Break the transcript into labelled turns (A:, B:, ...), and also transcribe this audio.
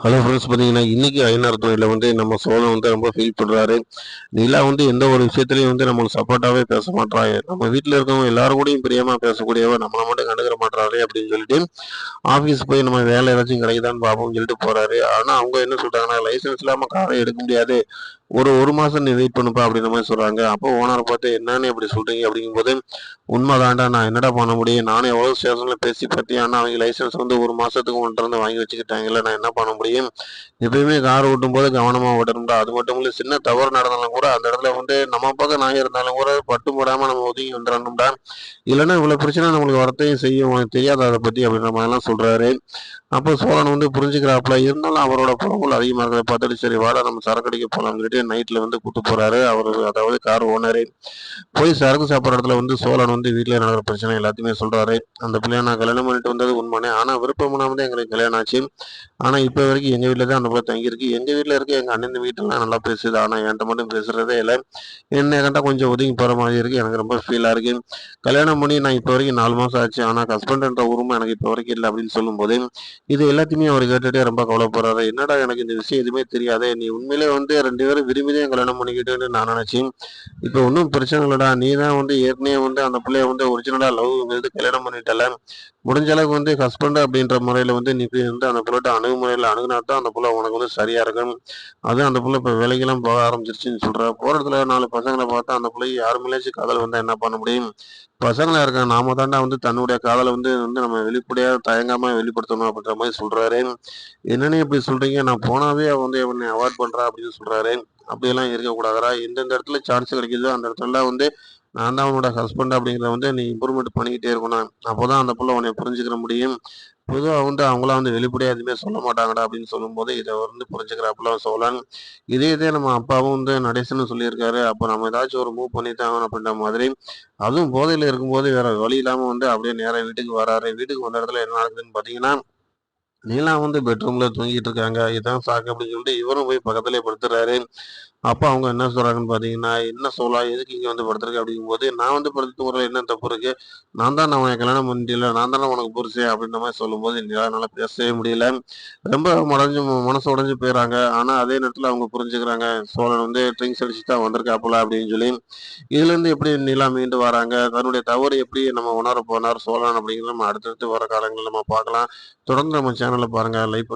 A: Hello friends பார்த்தீங்கன்னா இன்னைக்கு ஐநாறு துறையில் வந்து நம்ம சோழன் வந்து ரொம்ப ஃபீல் பண்ணுறாரு நிலா வந்து எந்த ஒரு விஷயத்துலையும் வந்து நம்மளுக்கு சப்போர்ட்டாகவே பேச மாட்டாங்க நம்ம வீட்டில் இருக்கவங்க எல்லாரும் கூடயும் பிரியமாக பேசக்கூடியவ நம்மளை மட்டும் கண்டுக்கிற மாட்டாரு அப்படின்னு சொல்லிட்டு ஆஃபீஸ் போய் நம்ம வேலை ஏதாச்சும் கிடைக்குதான்னு பார்ப்போம்னு சொல்லிட்டு போகிறாரு ஆனால் அவங்க என்ன சொல்கிறாங்கன்னா லைசன்ஸ் இல்லாமல் காரை எடுக்க முடியாது. ஒரு ஒரு மாதம் நீ வெயிட் பண்ணுப்பா அப்படின்ற மாதிரி சொல்கிறாங்க அப்போ ஓனரை பார்த்து என்னன்னு இப்படி சொல்கிறீங்க அப்படிங்கும்போது உண்மைதாண்டா நான் என்னடா பண்ண முடியும்? நானும் எவ்வளோ ஸ்டேஷனில் பேசி பார்த்தேன் ஆனால் அவங்க லைசன்ஸ் வந்து ஒரு மாதத்துக்கு ஒன்றை இருந்து வாங்கி வச்சுக்கிட்டாங்கல்ல நான் என்ன பண்ண முடியும்? எப்பயுமே கார் ஓட்டும் போது கவனமாக ஓட்டணும்டா. அது மட்டும் இல்லை சின்ன தவறு நடந்தாலும் கூட அந்த இடத்துல வந்து நம்ம பக்கம் நான் இருந்தாலும் கூட பட்டு போடாமல் நம்ம ஒதுங்கி வந்துடணும்டா. இல்லைன்னா இவ்வளோ பிரச்சனை நம்மளுக்கு வரத்தையும் செய்யும். உனக்கு தெரியாது அதை பற்றி அப்படின்ற மாதிரிலாம் சொல்கிறாரு அப்போ சோழன் வந்து புரிஞ்சுக்கிறாப்புல. இருந்தாலும் அவரோட புறங்கள் அதிகமாக இருக்கிறத பார்த்துட்டு சரி வாடா நம்ம சரக்கடிக்க போகலாம்னு சொல்லிட்டு நைட்டில் வந்து கூட்டு போகிறாரு அவர் அதாவது கார் ஓனரே போய் சரக்கு சாப்பிட்ற இடத்துல வந்து சோழன் வந்து வீட்டில் நடக்கிற பிரச்சனை எல்லாத்தையுமே சொல்கிறாரு அந்த பிள்ளைய நான் கல்யாணம் பண்ணிட்டு வந்தது உண்மைனே. ஆனால் விருப்பம் தான் எங்களுக்கு கல்யாணம் ஆச்சு. ஆனால் இப்போ வரைக்கும் எங்கள் வீட்டில் தான் அந்த பிள்ளை தங்கியிருக்கு. எங்கள் வீட்டில் இருக்க எங்கள் அண்ணன் வீட்டெல்லாம் நல்லா பேசுது. ஆனால் என்கிட்ட மட்டும் பேசுகிறதே இல்லை. என்ன கண்டா கொஞ்சம் ஒதுங்கி போகிற மாதிரி இருக்குது எனக்கு ரொம்ப ஃபீலாக இருக்குது கல்யாணம் பண்ணி நான் இப்போ வரைக்கும் நாலு மாதம் ஆச்சு. ஆனால் ஹஸ்பண்ட்ன்ற உரிமை எனக்கு இப்போ வரைக்கும் இல்லை அப்படின்னு சொல்லும்போது இது எல்லாத்தையுமே அவர் கேட்டுட்டே ரொம்ப கவலைப்படுறாரு. என்னடா எனக்கு இந்த விஷயம் எதுவுமே தெரியாது. நீ உண்மையிலே வந்து ரெண்டு பேரும் விரும்பிதான் கல்யாணம் பண்ணிக்கிட்டேன்னு நான் நினைச்சேன். இப்போ ஒன்றும் பிரச்சனை இல்லைடா. நீ தான் வந்து ஏற்கனவே வந்து அந்த பிள்ளைய வந்து ஒரிஜினலாக லவ் வந்து கல்யாணம் பண்ணிட்டல. முடிஞ்ச அளவுக்கு வந்து ஹஸ்பண்ட் அப்படின்ற முறையில் வந்து நீ வந்து அந்த பிள்ளைகிட்ட அணுகுமுறையில் அணுகுனா தான் அந்த பிள்ளை உனக்கு வந்து சரியாக இருக்கும். அதுவும் அந்த பிள்ளை இப்போ வேலைக்கெல்லாம் போக ஆரம்பிச்சிருச்சுன்னு சொல்கிற போற இடத்துல நாலு பசங்களை பார்த்தா அந்த பிள்ளை யாருமேலேச்சும் காதல் வந்தால் என்ன பண்ண முடியும்? பசங்களாக இருக்க நாம தாண்டா வந்து தன்னுடைய காதலை வந்து வந்து நம்ம வெளிப்படையாக தயங்காமல் வெளிப்படுத்தணும் அப்படின்ற மாதிரி சொல்றாரு. என்னன்னு இப்படி சொல்றீங்க? நான் போனாவே வந்து என்னை அவாய்ட் பண்றா அப்படின்னு சொல்றாரு. அப்படியெல்லாம் இருக்கக்கூடாதா எந்தெந்த இடத்துல சான்ஸ் கிடைக்குதோ அந்த இடத்துல வந்து நான் தான் அவனோட ஹஸ்பண்ட் அப்படிங்கிறத வந்து நீ இம்ப்ரூவ்மெண்ட் பண்ணிக்கிட்டே இருக்கணும். அப்போ தான் அந்த புள்ள உன்னை புரிஞ்சுக்கிற முடியும். பொதுவாக வந்து அவங்களாம் வந்து வெளிப்படையாக எதுவுமே சொல்ல மாட்டாங்கடா அப்படின்னு சொல்லும்போது இதை வந்து புரிஞ்சுக்கிறாப்புல சொல்லலாம் இதே இதே நம்ம அப்பாவும் வந்து நடேசன்னு சொல்லியிருக்காரு. அப்போ நம்ம ஏதாச்சும் ஒரு மூவ் பண்ணி தான் அப்படின்ற மாதிரி. அதுவும் போதையில் இருக்கும்போது வேற வழி இல்லாமல் வந்து அப்படியே நேராக வீட்டுக்கு வராரு. வீட்டுக்கு வந்த இடத்துல என்ன நடக்குதுன்னு பார்த்தீங்கன்னா நீலாம் வந்து பெட்ரூம்ல தூங்கிட்டு இருக்காங்க. இதான் சாக்கு அப்படின்னு சொல்லிட்டு இவரும் போய் பக்கத்துலேயே படுத்துறாரு. அப்போ அவங்க என்ன சொல்கிறாங்கன்னு பார்த்தீங்கன்னா என்ன சொல்லா எதுக்கு இங்கே வந்து படுத்துருக்கு அப்படிங்கும்போது நான் வந்து படுத்து தூங்குறதுல என்ன தப்பு இருக்குது நான் தான் நான் உனக்கு கல்யாணம் பண்ணிட்டல நான் தானே உனக்கு புரிசே அப்படின்ற மாதிரி சொல்லும்போது என்னால் பேசவே முடியல. ரொம்ப மடஞ்சு மனசு உடஞ்சு போயிடறாங்க. ஆனால் அதே நேரத்தில் அவங்க புரிஞ்சுக்கிறாங்க சோழன் வந்து ட்ரிங்க்ஸ் அடிச்சு தான் வந்திருக்காப்புல அப்படின்னு சொல்லி. இதுலேருந்து எப்படி நிலா மீண்டு வராங்க? தன்னுடைய தவறு எப்படி நம்ம உணர போனார் சோழன் அப்படிங்கிறத நம்ம அடுத்தடுத்து வர காலங்களில் நம்ம பார்க்கலாம். தொடர்ந்து நம்ம சேனலை பாருங்கள் லைக்